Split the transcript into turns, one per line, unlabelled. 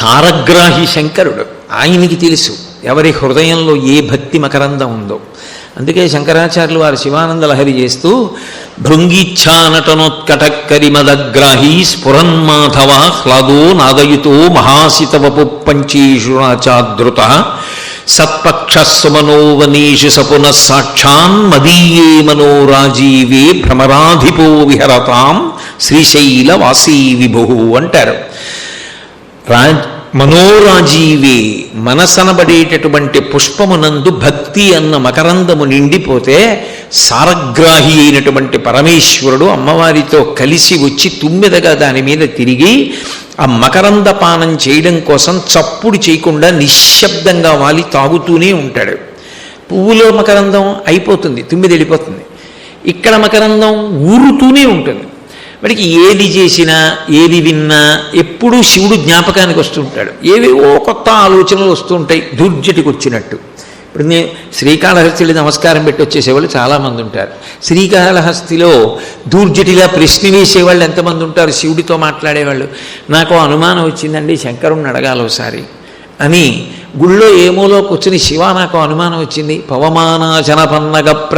సారగ్రాహి శంకరుడు. ఆయనకి తెలుసు ఎవరి హృదయంలో ఏ భక్తి మకరందం ఉందో. అందుకే శంకరాచార్యులు వారు శివానంద లహరి చేస్తూ భృంగిచ్ఛానటనోత్కటక్కరిమదగ్రాహీ స్ఫురన్మాధవ హ్లాదో నాదయుతో మహాసితవపు పంచీషురాచాదృత సత్పక్షస్వమనోవనీషు సపున సాక్షాన్ మదీయే మనోరాజీవే భ్రమరాధిపో విహరతాం శ్రీశైల వాసీ విభు అంటారు. రా మనోరాజీవే మనసనబడేటటువంటి పుష్పమునందు భక్తి అన్న మకరందము నిండిపోతే సారగ్రాహి అయినటువంటి పరమేశ్వరుడు అమ్మవారితో కలిసి వచ్చి తుమ్మెదగా దాని మీద తిరిగి ఆ మకరంద పానం చేయడం కోసం చప్పుడు చేయకుండా నిశ్శబ్దంగా వాలి తాగుతూనే ఉంటాడు. పువ్వులో మకరందం అయిపోతుంది తుమ్మిది వెళ్ళిపోతుంది ఇక్కడ మకరందం ఊరుతూనే ఉంటుంది. వాడికి ఏది చేసినా ఏది విన్నా ఎప్పుడూ శివుడు జ్ఞాపకానికి వస్తుంటాడు. ఏవేవో కొత్త ఆలోచనలు వస్తుంటాయి దుర్జటికి వచ్చినట్టు. ఇప్పుడు నేను శ్రీకాళహస్తిలో నమస్కారం పెట్టి వచ్చేసేవాళ్ళు చాలామంది ఉంటారు. శ్రీకాళహస్తిలో దూర్జటిలా ప్రశ్న వేసేవాళ్ళు ఎంతమంది ఉంటారు? శివుడితో మాట్లాడేవాళ్ళు. నాకు అనుమానం వచ్చిందండి శంకరుణ్ణి అడగాలి ఒకసారి అని. గుళ్ళో ఏమోలో కూర్చుని శివ నాకు అనుమానం వచ్చింది పవమానాచన పన్నగ